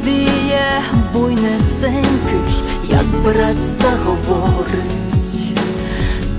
Повіє буйнесенький, як брат заговорить,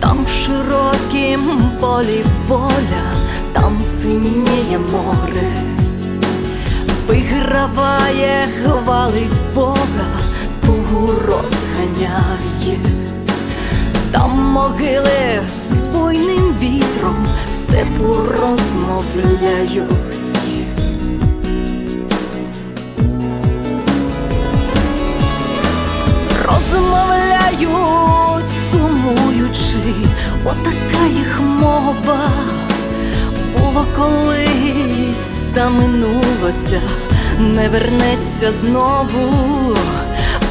там в широкім полі поля, там синіє море, виграває, хвалить Бога, тугу розганяє, там могили з буйним вітром степу розмовляють, отака їх мова було колись, та минулося, не вернеться знову.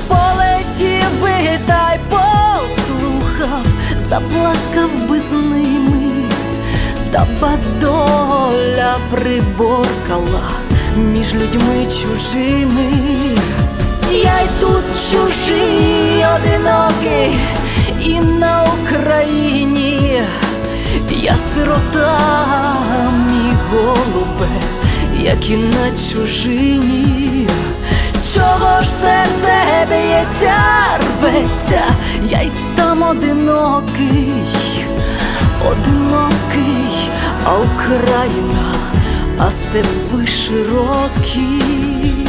Полетів би та й послухав, заплакав би з ними, та бадоля приборкала між людьми чужими. Я й тут чужий, одинокий, і на Україні як і на чужині. Чого ж серце б'ється, рветься, я й там одинокий, одинокий, а Україна, а степи широкі.